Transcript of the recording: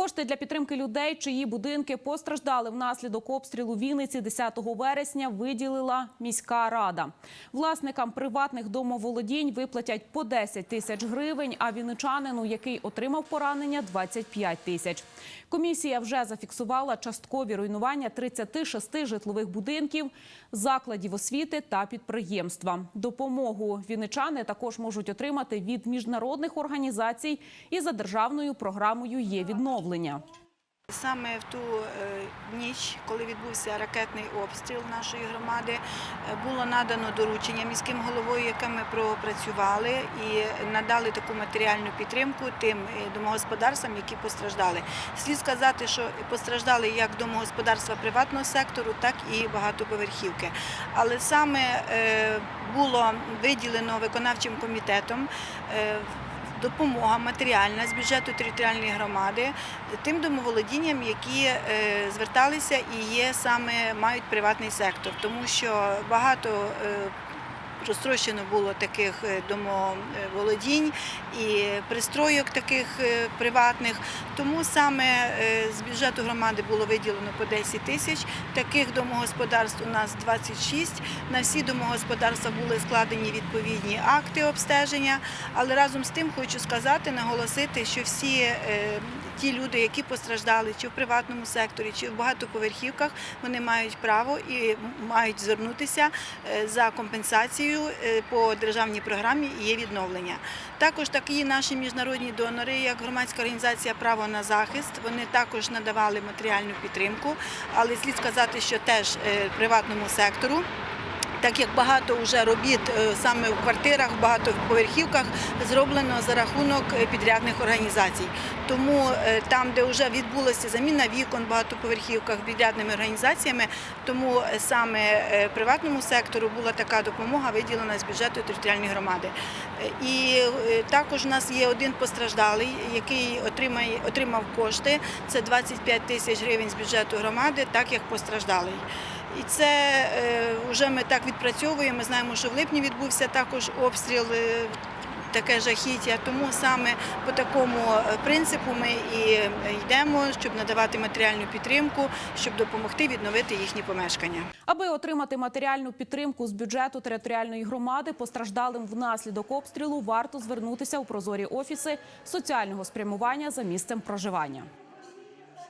Кошти для підтримки людей, чиї будинки постраждали внаслідок обстрілу Вінниці 10 вересня, виділила міська рада. Власникам приватних домоволодінь виплатять по 10 тисяч гривень, а вінничанину, який отримав поранення, 25 тисяч. Комісія вже зафіксувала часткові руйнування 36 житлових будинків, закладів освіти та підприємства. Допомогу вінничани також можуть отримати від міжнародних організацій і за державною програмою є відновлення. Саме в ту е, ніч, коли відбувся ракетний обстріл нашої громади, е, було надано доручення міським головою, яке ми пропрацювали і надали таку матеріальну підтримку тим е, домогосподарствам, які постраждали. Слід сказати, що постраждали як домогосподарства приватного сектору, так і багатоповерхівки. Але саме було виділено виконавчим комітетом. Допомога матеріальна з бюджету територіальної громади тим домоволодінням, які е, зверталися і є саме мають приватний сектор, тому що багато е, розтрощено було таких е, домоволодінь і пристройок таких е, приватних. Тому саме е, з бюджету громади було виділено по 10 тисяч. Таких домогосподарств у нас 26. На всі домогосподарства були складені відповідні акти обстеження. Але разом з тим хочу сказати, наголосити, що всі ті люди, які постраждали чи в приватному секторі, чи в багатоповерхівках, вони мають право і мають звернутися за компенсацією е, по державній програмі є відновлення. Також такі наші міжнародні донори, як громадська організація Право на захист, вони також надавали матеріальну підтримку, але слід сказати, що теж е, приватному сектору. Так як багато вже робіт е, саме в квартирах, багато в багатоповерхівках зроблено за рахунок е, підрядних організацій. Тому е, там, де вже відбулася заміна вікон багатоповерхівках підрядними організаціями, тому саме приватному сектору була така допомога виділена з бюджету територіальної громади. І також у нас є один постраждалий, який отримає, отримав кошти. Це 25 тисяч гривень з бюджету громади, так як постраждалий. І це вже ми так відпрацьовуємо. Ми знаємо, що в липні відбувся також обстріл. е, Таке жахіття, тому саме по такому е, принципу ми і е, йдемо, щоб надавати матеріальну підтримку, щоб допомогти відновити їхні помешкання. Аби отримати матеріальну підтримку з бюджету територіальної громади, постраждалим внаслідок обстрілу варто звернутися у прозорі офіси соціального спрямування за місцем проживання.